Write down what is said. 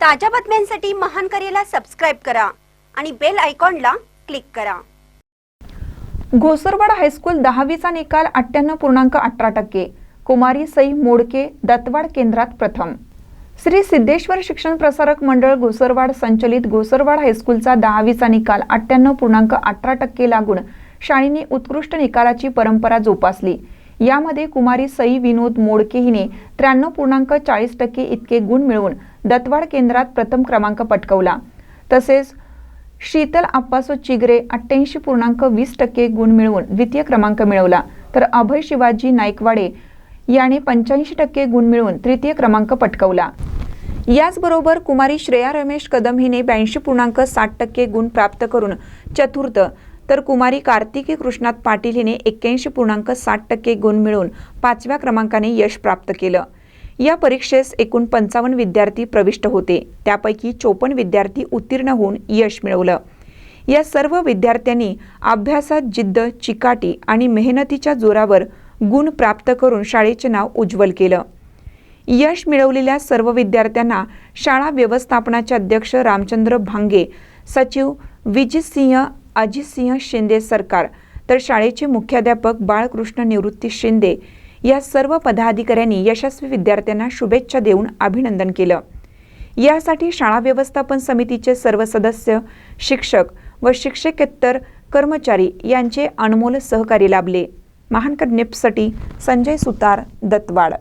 ताज्या बातम्यांसाठी महान करेला सबस्क्राईब करा आणि बेल आयकॉनला क्लिक करा. घोसरवाड हायस्कूल दहावीचा निकाल अठ्ठ्याण्णव पूर्णांक अठरा टक्के. कुमारी सई मोडके दत्तवाड केंद्रात प्रथम. श्री सिद्धेश्वर शिक्षण प्रसारक मंडळ घोसरवाड संचलित घोसरवाड हायस्कूलचा दहावीचा निकाल अठ्ठ्याण्णव पूर्णांक अठरा टक्के लागून शाळेने उत्कृष्ट निकालाची परंपरा जोपासली. यामध्ये कुमारी सई विनोद मोडके हिने त्र्याण्णव पूर्णांक चाळीस टक्के इतके गुण मिळवून दत्तवाड केंद्रात प्रथम क्रमांक पटकवला. तसेच शीतल आप्पासो चिगरे अठ्ठ्याऐंशी पूर्णांक वीस टक्के गुण मिळवून द्वितीय क्रमांक मिळवला. तर अभय शिवाजी नाईकवाडे याने पंच्याऐंशी टक्के गुण मिळवून तृतीय क्रमांक पटकवला. याचबरोबर कुमारी श्रेया रमेश कदम हिने ब्याऐंशी पूर्णांक साठ टक्के गुण प्राप्त करून चतुर्थ तर कुमारी कार्तिकी कृष्णात पाटील हिने एक्क्याऐंशी पूर्णांक साठ टक्के गुण मिळवून पाचव्या क्रमांकाने यश प्राप्त केलं. या परीक्षेस एकूण पंचावन्न विद्यार्थी प्रविष्ट होते. त्यापैकी चोपन्न विद्यार्थी उत्तीर्ण होऊन यश मिळवलं. या सर्व विद्यार्थ्यांनी अभ्यासात जिद्द चिकाटी आणि मेहनतीच्या जोरावर गुण प्राप्त करून शाळेचे नाव उज्ज्वल केलं. यश मिळवलेल्या सर्व विद्यार्थ्यांना शाळा व्यवस्थापनाचे अध्यक्ष रामचंद्र भांगे सचिव विजितसिंह अजितसिंह शिंदे सरकार तर शाळेचे मुख्याध्यापक बाळकृष्ण निवृत्ती शिंदे या सर्व पदाधिकाऱ्यांनी यशस्वी विद्यार्थ्यांना शुभेच्छा देऊन अभिनंदन केलं. यासाठी शाळा व्यवस्थापन समितीचे सर्व सदस्य शिक्षक व शिक्षकेतर कर्मचारी यांचे अनमोल सहकार्य लाभले. महानकर निपसाठी संजय सुतार दत्तवाड.